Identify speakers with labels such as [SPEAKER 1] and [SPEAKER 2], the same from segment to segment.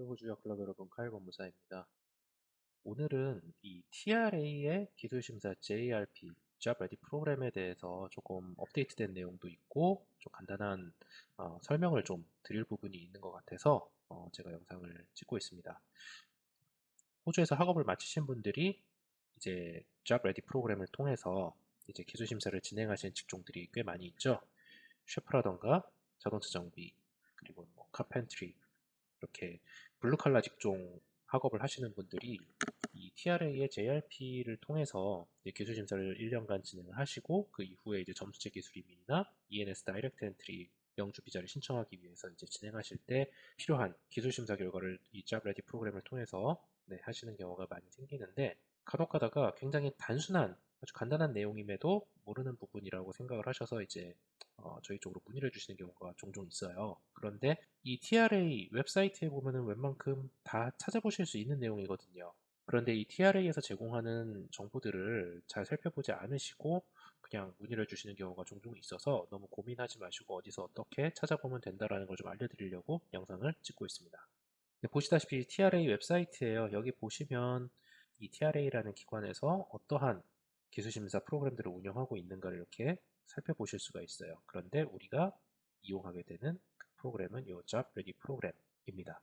[SPEAKER 1] 안녕하세요. 호주역 클럽 여러분, 카일 법무사입니다. 오늘은 이 TRA의 기술심사 JRP, Job Ready 프로그램에 대해서 조금 업데이트된 내용도 있고 좀 간단한 어, 설명을 좀 드릴 부분이 있는 것 같아서 어, 제가 영상을 찍고 있습니다. 호주에서 학업을 마치신 분들이 이제 Job Ready 프로그램을 통해서 이제 기술심사를 진행하시는 직종들이 꽤 많이 있죠. 셰프라던가 자동차 정비, 그리고 뭐 카펜트리, 이렇게 블루칼라 직종 학업을 하시는 분들이 이 TRA의 JRP를 통해서 기술 심사를 1년간 진행을 하시고 그 이후에 이제 점수제 기술 이민이나 ENS 다이렉트 엔트리 영주 비자를 신청하기 위해서 이제 진행하실 때 필요한 기술 심사 결과를 이 잡레디 프로그램을 통해서 네, 하시는 경우가 많이 생기는데 가다가 굉장히 단순한 아주 간단한 내용임에도 모르는 부분이라고 생각을 하셔서 이제 어, 저희 쪽으로 문의를 주시는 경우가 종종 있어요. 그런데 이 TRA 웹사이트에 보면은 웬만큼 다 찾아보실 수 있는 내용이거든요. 그런데 이 TRA에서 제공하는 정보들을 잘 살펴보지 않으시고 그냥 문의를 주시는 경우가 종종 있어서 너무 고민하지 마시고 어디서 어떻게 찾아보면 된다라는 걸 좀 알려드리려고 영상을 찍고 있습니다. 네, 보시다시피 TRA 웹사이트에요. 여기 보시면 이 TRA라는 기관에서 어떠한 기술심사 프로그램들을 운영하고 있는가를 이렇게 살펴보실 수가 있어요. 그런데 우리가 이용하게 되는 그 프로그램은 이 Ready 프로그램입니다.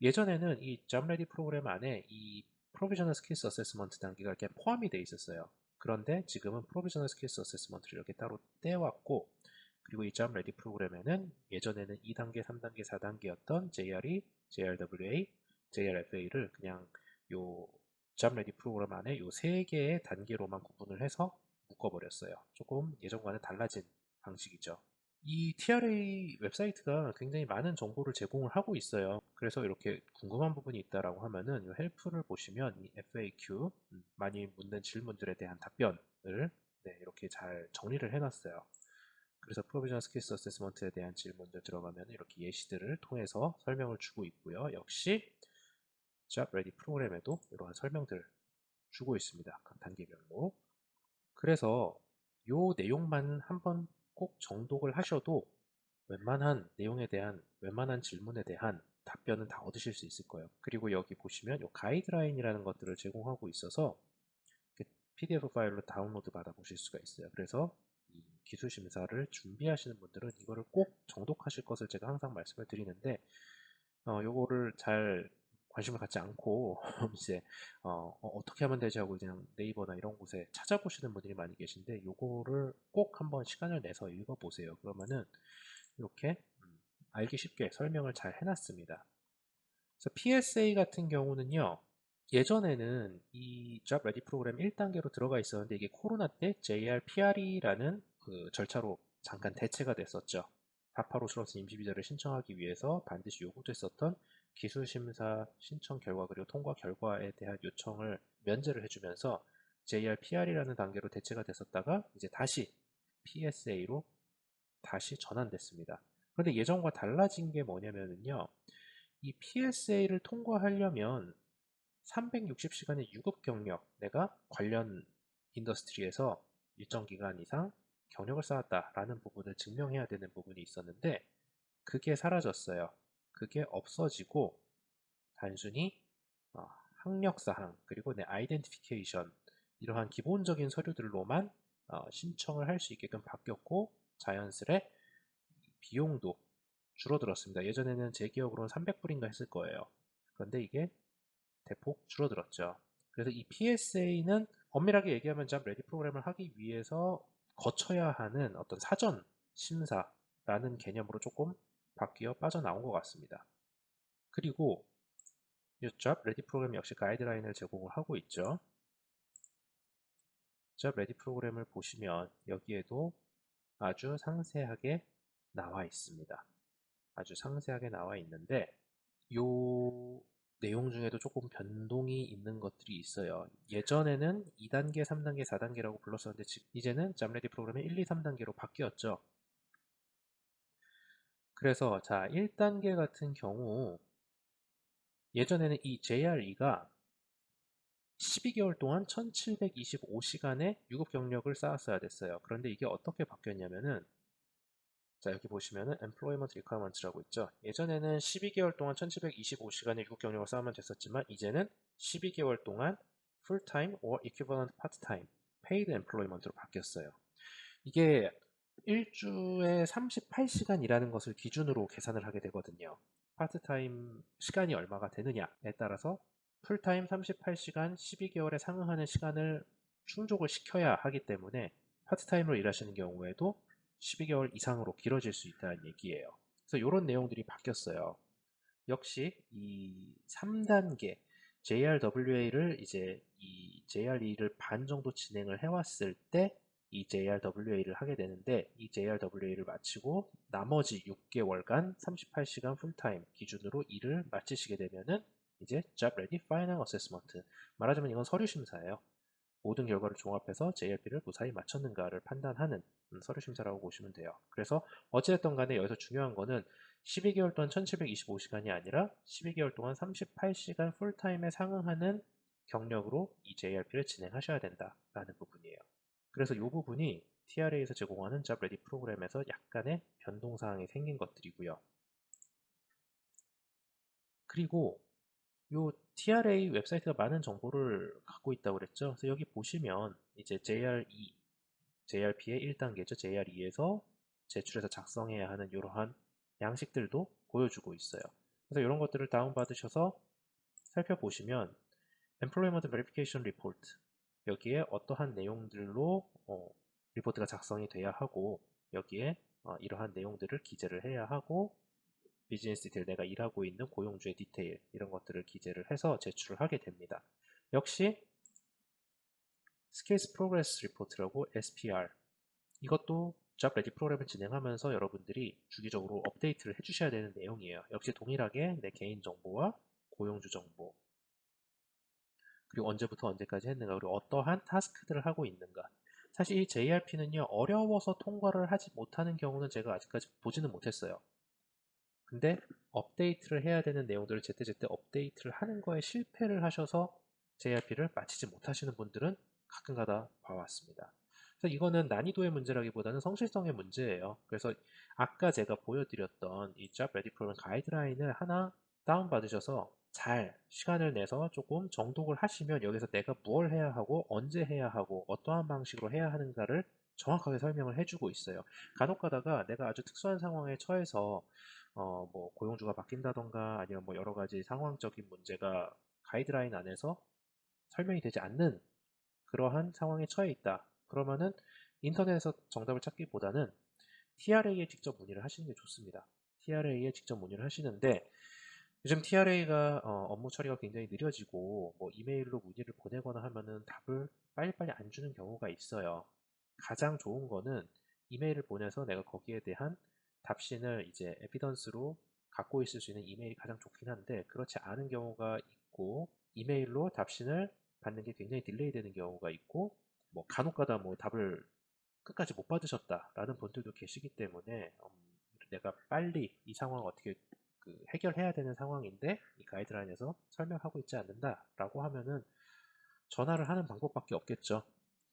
[SPEAKER 1] 예전에는 이 Ready 프로그램 안에 이 Provisional Skills Assessment 단계가 이렇게 포함이 되어 있었어요. 그런데 지금은 Provisional Skills Assessment를 이렇게 따로 떼왔고 그리고 이 Ready 프로그램에는 예전에는 2단계, 3단계, 4단계였던 JRE, JRWA, JRFA를 그냥 요 Ready 프로그램 안에 요 세 개의 단계로만 구분을 해서 묶어버렸어요. 조금 예전과는 달라진 방식이죠. 이 TRA 웹사이트가 굉장히 많은 정보를 제공을 하고 있어요. 그래서 이렇게 궁금한 부분이 있다라고 하면은 이 헬프를 보시면 이 FAQ 음, 많이 묻는 질문들에 대한 답변을 네, 이렇게 잘 정리를 해놨어요. 그래서 프로비전 스킬스 어세스먼트에 대한 질문들 들어가면 이렇게 예시들을 통해서 설명을 주고 있고요. 역시 Job Ready 프로그램에도 이러한 설명들을 주고 있습니다. 각 단계별로. 그래서 요 내용만 한번 꼭 정독을 하셔도 웬만한 내용에 대한 웬만한 질문에 대한 답변은 다 얻으실 수 있을 거예요. 그리고 여기 보시면 요 가이드라인이라는 것들을 제공하고 있어서 PDF 파일로 다운로드 받아 보실 수가 있어요. 그래서 이 기술 심사를 준비하시는 분들은 이거를 꼭 정독하실 것을 제가 항상 말씀을 드리는데 어, 요거를 잘 관심을 갖지 않고 이제 어, 어 떻게 하면 되지 하고 그냥 네이버나 이런 곳에 찾아보시는 분들이 많이 계신데 요거를 꼭 한번 시간을 내서 읽어보세요. 그러면은 이렇게 음, 알기 쉽게 설명을 잘 해놨습니다. 그래서 PSA 같은 경우는요. 예전에는 이 Job Ready 프로그램 1단계로 들어가 있었는데 이게 코로나 때 JRPR이라는 그 절차로 잠깐 대체가 됐었죠. 파파로스러스 임시비자를 신청하기 위해서 반드시 요구됐었던 기술심사 신청 결과 그리고 통과 결과에 대한 요청을 면제를 해주면서 JRPR이라는 단계로 대체가 됐었다가 이제 다시 PSA로 다시 전환됐습니다. 그런데 예전과 달라진 게 뭐냐면요. 이 PSA를 통과하려면 360시간의 유급 경력, 내가 관련 인더스트리에서 일정 기간 이상 경력을 쌓았다라는 부분을 증명해야 되는 부분이 있었는데 그게 사라졌어요. 그게 없어지고 단순히 어, 학력 사항 그리고 내 아이덴티피케이션 이러한 기본적인 서류들로만 어, 신청을 할 수 있게끔 바뀌었고 자연스레 비용도 줄어들었습니다. 예전에는 제 기억으로는 300불인가 했을 거예요. 그런데 이게 대폭 줄어들었죠. 그래서 이 PSA는 엄밀하게 얘기하면 잡 레디 프로그램을 하기 위해서 거쳐야 하는 어떤 사전 심사라는 개념으로 조금 바뀌어 빠져나온 것 같습니다. 그리고 이 Job Ready 프로그램 역시 가이드라인을 제공을 하고 있죠. Job Ready 프로그램을 보시면 여기에도 아주 상세하게 나와 있습니다. 아주 상세하게 나와 있는데 이 내용 중에도 조금 변동이 있는 것들이 있어요. 예전에는 2단계, 3단계, 4단계라고 불렀었는데 이제는 Ready 프로그램이 1, 2, 3단계로 바뀌었죠. 그래서 자 1단계 같은 경우 예전에는 이 JRE가 12개월 동안 1725시간의 유급 경력을 쌓았어야 됐어요. 그런데 이게 어떻게 바뀌었냐면은 자 여기 보시면은 employment requirements라고 있죠. 예전에는 12개월 동안 1725시간의 유급 경력을 쌓으면 됐었지만 이제는 12개월 동안 full-time or equivalent part-time paid employment로 바뀌었어요. 이게 일주에 38시간 일하는 것을 기준으로 계산을 하게 되거든요. 파트타임 시간이 얼마가 되느냐에 따라서 풀타임 38시간 12개월에 상응하는 시간을 충족을 시켜야 하기 때문에 파트타임으로 일하시는 경우에도 12개월 이상으로 길어질 수 있다는 얘기예요. 그래서 이런 내용들이 바뀌었어요. 역시 이 3단계 JRWA를 이제 이 JRE를 반 정도 진행을 해왔을 때 이 JRWA를 하게 되는데 이 JRWA를 마치고 나머지 6개월간 38시간 풀타임 기준으로 일을 마치시게 되면은 이제 Job Ready Final Assessment 말하자면 이건 서류 심사예요. 모든 결과를 종합해서 JRP를 무사히 마쳤는가를 판단하는 음, 서류 심사라고 보시면 돼요. 그래서 어찌됐든 간에 여기서 중요한 거는 12개월 동안 1725시간이 아니라 12개월 동안 38시간 풀타임에 상응하는 경력으로 이 JRP를 진행하셔야 된다라는 부분이에요. 그래서 이 부분이 TRA에서 제공하는 Ready 프로그램에서 약간의 변동사항이 생긴 것들이고요. 그리고 요 TRA 웹사이트가 많은 정보를 갖고 있다고 그랬죠. 그래서 여기 보시면 이제 JRE, JRP의 1단계죠. JRE에서 제출해서 작성해야 하는 이러한 양식들도 보여주고 있어요. 그래서 이런 것들을 다운받으셔서 살펴보시면 Employment Verification Report 여기에 어떠한 내용들로 어, 리포트가 작성이 돼야 하고 여기에 어, 이러한 내용들을 기재를 해야 하고 비즈니스 디테일 내가 일하고 있는 고용주의 디테일 이런 것들을 기재를 해서 제출을 하게 됩니다. 역시 스케일스 프로그레스 리포트라고 SPR 이것도 잡 레디 프로그램을 진행하면서 여러분들이 주기적으로 업데이트를 해주셔야 되는 내용이에요. 역시 동일하게 내 개인 정보와 고용주 정보 그리고 언제부터 언제까지 했는가 그리고 어떠한 타스크들을 하고 있는가. 사실 이 JRP는요 어려워서 통과를 하지 못하는 경우는 제가 아직까지 보지는 못했어요. 근데 업데이트를 해야 되는 내용들을 제때제때 업데이트를 하는 거에 실패를 하셔서 JRP를 마치지 못하시는 분들은 가끔가다 봐왔습니다. 그래서 이거는 난이도의 문제라기보다는 성실성의 문제예요. 그래서 아까 제가 보여드렸던 이 Job Ready Program 가이드라인을 하나 다운받으셔서 잘 시간을 내서 조금 정독을 하시면 여기서 내가 무엇 해야 하고 언제 해야 하고 어떠한 방식으로 해야 하는가를 정확하게 설명을 해주고 있어요. 간혹 가다가 내가 아주 특수한 상황에 처해서 어, 뭐 고용주가 바뀐다던가 아니면 뭐 여러 가지 상황적인 문제가 가이드라인 안에서 설명이 되지 않는 그러한 상황에 처해 있다. 그러면은 인터넷에서 정답을 찾기보다는 TRA에 직접 문의를 하시는 게 좋습니다. TRA에 직접 문의를 하시는데 요즘 TRA가 어, 업무 처리가 굉장히 느려지고 뭐 이메일로 문의를 보내거나 하면은 답을 빨리빨리 안 주는 경우가 있어요. 가장 좋은 거는 이메일을 보내서 내가 거기에 대한 답신을 이제 에비던스로 갖고 있을 수 있는 이메일이 가장 좋긴 한데 그렇지 않은 경우가 있고 이메일로 답신을 받는 게 굉장히 딜레이 되는 경우가 있고 뭐 간혹가다 뭐 답을 끝까지 못 받으셨다라는 분들도 계시기 때문에 음, 내가 빨리 이 상황을 어떻게 그 해결해야 되는 상황인데 이 가이드라인에서 설명하고 있지 않는다라고 하면은 전화를 하는 방법밖에 없겠죠.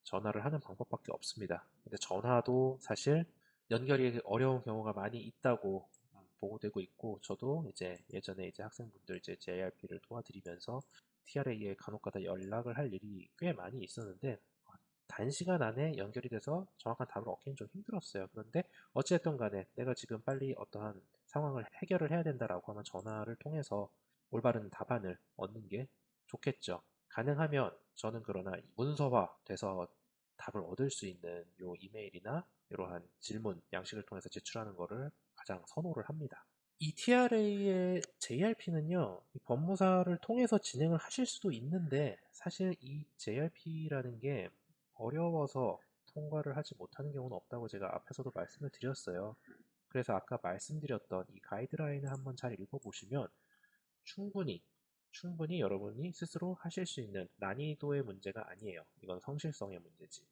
[SPEAKER 1] 전화를 하는 방법밖에 없습니다. 근데 전화도 사실 연결이 어려운 경우가 많이 있다고 보고되고 있고 저도 이제 예전에 이제 학생분들 이제 JRP를 도와드리면서 TRA에 간혹가다 연락을 할 일이 꽤 많이 있었는데 단시간 안에 연결이 돼서 정확한 답을 얻기는 좀 힘들었어요. 그런데 어찌됐든 간에 내가 지금 빨리 어떠한 상황을 해결을 해야 된다라고 하면 전화를 통해서 올바른 답안을 얻는 게 좋겠죠. 가능하면 저는 그러나 문서화 돼서 답을 얻을 수 있는 요 이메일이나 이러한 질문 양식을 통해서 제출하는 것을 가장 선호를 합니다. 이 TRA의 JRP는요, 이 법무사를 통해서 진행을 하실 수도 있는데, 사실 이 JRP라는 게 어려워서 통과를 하지 못하는 경우는 없다고 제가 앞에서도 말씀을 드렸어요. 그래서 아까 말씀드렸던 이 가이드라인을 한번 잘 읽어보시면 충분히 충분히 여러분이 스스로 하실 수 있는 난이도의 문제가 아니에요. 이건 성실성의 문제지.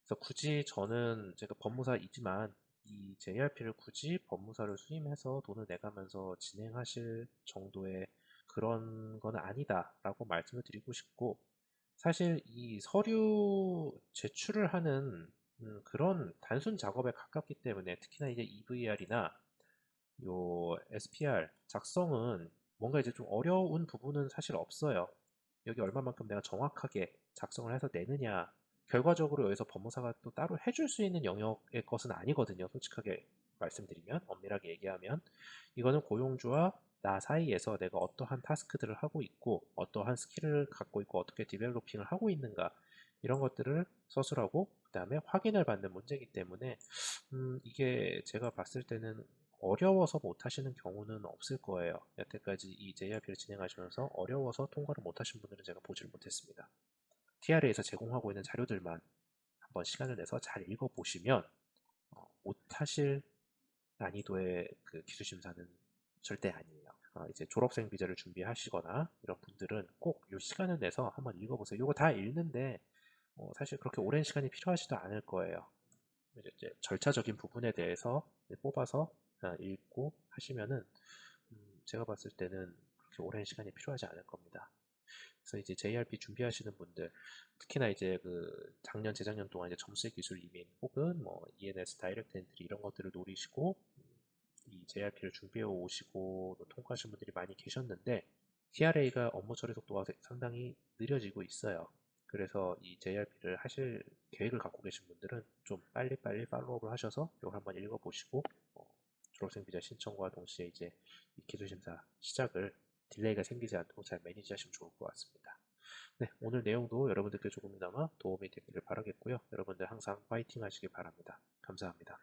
[SPEAKER 1] 그래서 굳이 저는 제가 법무사이지만 이 JRP를 굳이 법무사를 수임해서 돈을 내가면서 진행하실 정도의 그런 건 아니다라고 말씀을 드리고 싶고 사실 이 서류 제출을 하는 음, 그런 단순 작업에 가깝기 때문에 특히나 이제 EVR이나 요 SPR 작성은 뭔가 이제 좀 어려운 부분은 사실 없어요. 여기 얼마만큼 내가 정확하게 작성을 해서 내느냐. 결과적으로 여기서 법무사가 또 따로 해줄 수 있는 영역의 것은 아니거든요. 솔직하게 말씀드리면, 엄밀하게 얘기하면. 이거는 고용주와 나 사이에서 내가 어떠한 타스크들을 하고 있고, 어떠한 스킬을 갖고 있고, 어떻게 디벨로핑을 하고 있는가. 이런 것들을 서술하고, 그 다음에 확인을 받는 문제이기 때문에, 음, 이게 제가 봤을 때는 어려워서 못 하시는 경우는 없을 거예요. 여태까지 이 JRP를 진행하시면서 어려워서 통과를 못 하신 분들은 제가 보지를 못했습니다. TR에서 제공하고 있는 자료들만 한번 시간을 내서 잘 읽어보시면 어, 못하실 난이도의 그 기술심사는 절대 아니에요. 어, 이제 졸업생 비자를 준비하시거나 이런 분들은 꼭 이 시간을 내서 한번 읽어보세요. 이거 다 읽는데 어, 사실 그렇게 오랜 시간이 필요하지도 않을 거예요. 이제 절차적인 부분에 대해서 뽑아서 어, 읽고 하시면은 음, 제가 봤을 때는 그렇게 오랜 시간이 필요하지 않을 겁니다. 그래서 이제 JRP 준비하시는 분들, 특히나 이제 그 작년, 재작년 동안 이제 점수의 기술 이민 혹은 뭐 ENS 다이렉트 엔트리 이런 것들을 노리시고 이 JRP를 준비해 오시고 통과하신 분들이 많이 계셨는데 TRA가 업무 처리 속도가 상당히 느려지고 있어요. 그래서 이 JRP를 하실 계획을 갖고 계신 분들은 좀 빨리빨리 팔로우업을 하셔서 이걸 한번 읽어보시고 어, 졸업생 비자 신청과 동시에 이제 기술심사 시작을 딜레이가 생기지 않도록 잘 매니지하시면 좋을 것 같습니다. 네, 오늘 내용도 여러분들께 조금이나마 도움이 되기를 바라겠고요. 여러분들 항상 파이팅 하시길 바랍니다. 감사합니다.